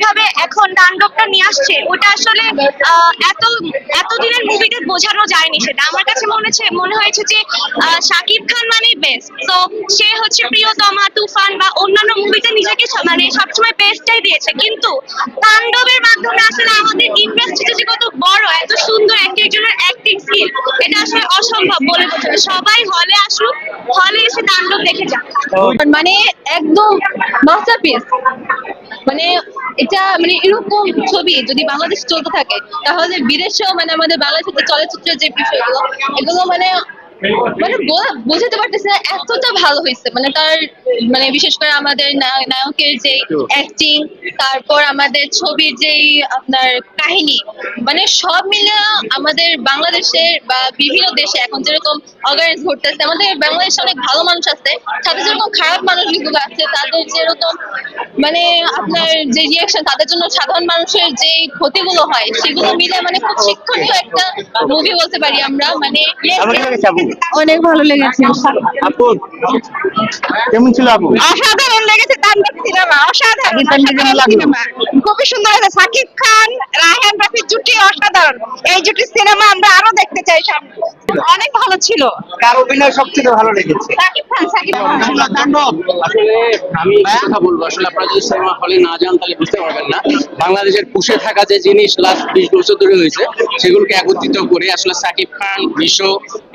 যেভাবে এখন তাণ্ডবটা নিয়ে আসছে, ওটা আসলে এত, এতদিনের মুভিতে বোঝানো যায়নি সেটা। আমার কাছে মনে হচ্ছে, মনে হয়েছে যে শাকিব খান মানেই বেস্ট তো সে হচ্ছে প্রিয়তমা, তুফান বা অন্যান্য মুভিতে নিজেকে মানে সবসময় বেস্টটাই দিয়েছে। কিন্তু তাণ্ডবের মাধ্যমে আসলে আমাদের ইন্ডাস্ট্রিতে যে কত বড়, এত সুন্দর একটি একজনের অ্যাক্টিং স্কিল এটা আসলে অসম্ভব বলে বোঝানো সবাই হলে আসুক হলে এসে তাণ্ডব দেখে যান মানে একদম মাস্টারপিস মানে এটা মানে এরকম ছবি যদি বাংলাদেশ চলতে থাকে তাহলে বিদেশেও মানে আমাদের বাংলাদেশের চলচ্চিত্রের যে বিষয়গুলো এগুলো মানে মানে বোঝাতে পারতেছে না এতটা ভালো হয়েছে। মানে তার মানে বিশেষ করে আমাদের নায়কের যে অ্যাক্টিং তারপর আমাদের ছবির যেই আপনার কাহিনী মানে সব মিলে আমাদের বাংলাদেশের বা বিভিন্ন দেশে এখন যেরকম অর্গানাইজ ঘটতেছে আমাদের বাংলাদেশে অনেক ভালো মানুষ আছে সাথে যেরকম খারাপ মানুষগুলো আছে তাদের যেরকম মানে আপনার যে রিয়াকশন তাদের জন্য সাধারণ মানুষের যে ক্ষতিগুলো হয় সেগুলো মিলে মানে খুব শিক্ষণীয় একটা মুভি বলতে পারি আমরা মানে অনেক ভালো লেগেছে। আপু কেমন ছিল আপু? অসাধারণ লেগেছে সিনেমা অসাধারণ খুবই সুন্দর হয়েছে। সাকিব খান রায়হান রাফির জুটি অসাধারণ। এই জুটির সিনেমা আমরা আরও দেখতে চাই সামনে। অনেক ভালো ছিল। কার অভিনয় সবচেয়ে ভালো লেগেছে। সাকিব খান সাকিব খান। আসলে আমি কথা বলব আসলে আপনারা যদি সিনেমা হলে না যান তাহলে বুঝতে পারবেন না। বাংলাদেশের পুষে থাকা যে জিনিস লাস্ট বিশ বছর ধরে হয়েছে সেগুলোকে একত্রিত করে আসলে সাকিব খান বিশ্ব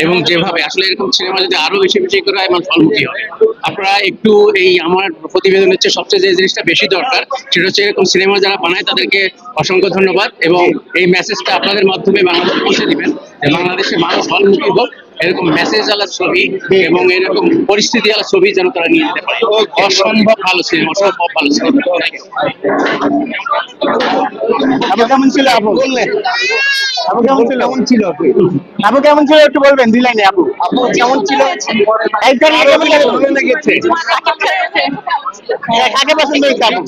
এবং যেভাবে আসলে এরকম সিনেমা যদি আরও বেশি বেশি করে হয় মানুষ ফলমুখী হয় আপনারা একটু এই আমার প্রতিবেদন হচ্ছে সবচেয়ে যে জিনিসটা বেশি দরকার সেটা হচ্ছে এরকম সিনেমা যারা বানায় তাদেরকে অসংখ্য ধন্যবাদ এবং এই মেসেজটা আপনাদের মাধ্যমে বাংলাদেশে পৌঁছে দিবেন যে বাংলাদেশে মানুষ হলমুখী হোক এরকম মেসেজ আলা ছবি এবং এরকম পরিস্থিতি আলা ছবি যেন তারা নিয়ে যেতে পারে। অসম্ভব ভালো সিনেমা অসম্ভব ভালো সিনেমা আপু কেমন ছিল আপু? কেমন ছিল? কেমন ছিল আপু? কেমন ছিল একটু বলবেন দুই লাইনে আপু। আপু কেমন ছিল? একজন কেমন লেগেছে? হ্যাঁ, কাকে পছন্দ হয়েছে আপু?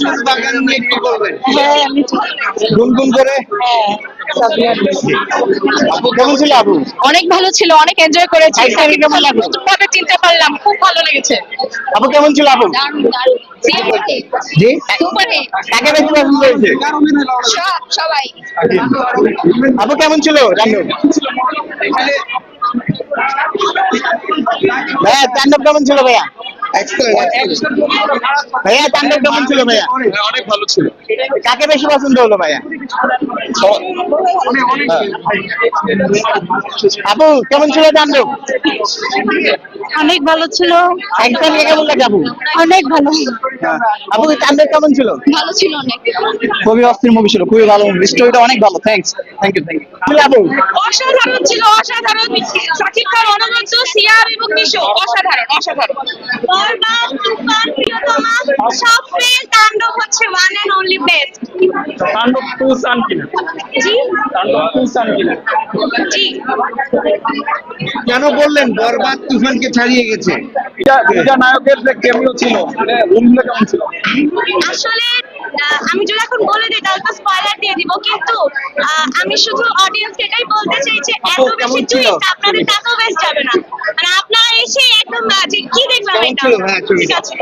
একটু বলবেন। গুনগুন করে? আপু কেমন ছিল আপু? অনেক ভালো ছিল অনেক এনজয় করেছি? নতুন ভাবে চিনতে পারলাম খুব ভালো লেগেছে। আপু কেমন ছিল আপু? দারুণ দারুণ। জি? কাকে বেশি পছন্দ হয়েছে। সব সবাই। আপু কেমন ছিল? ভাইয়া তাণ্ডব কেমন ছিল ভাইয়া? ভাইয়া কেমন ছিল ভাইয়া। অনেক ভালো ছিল কাকে বেশি পছন্দ হলো ভাইয়া? আপু কেমন ছিল তাণ্ডব অনেক ভালো ছিল। একদম কেমন লাগে আপু অনেক ভালো। আপু তাণ্ডব কেমন ছিল? ভালো ছিল অনেক। খুবই অস্থির মুভি ছিল খুবই ভালো মুভি। স্টোরিটা অনেক ভালো thanks thank you thank you আপু? অসাধারণ ছিল অসাধারণ। সাকিব খান অনবদ্য সিয়াম এবং মিশো অসাধারণ অসাধারণ। বরবাদ তুফান প্রিয়তমা সব পেয়ে তাণ্ডব হচ্ছে one and only best Taandob two সান কিনা জি। তাণ্ডব টু সান কিনা জি। কেন বললেন বরবাদ তুফানকে ছাড়িয়ে গেছে? দুইটা নায়কের যে কেমিও ছিল মানে রুমগুলো কেমন ছিল? আসলে আমি যদি এখন বলে দিই তাহলে তো স্পয়লার দিয়ে দিব কিন্তু আমি শুধু অডিয়েন্সকে এটাই বলতে চাই যে এত বেশি টুইস্ট আপনাদের টাকাও বেস্ট যাবে না। মানে আপনারা এসে একদম মাঝে যে কি দেখলাম এটা? ছবিটা? ঠিক আছে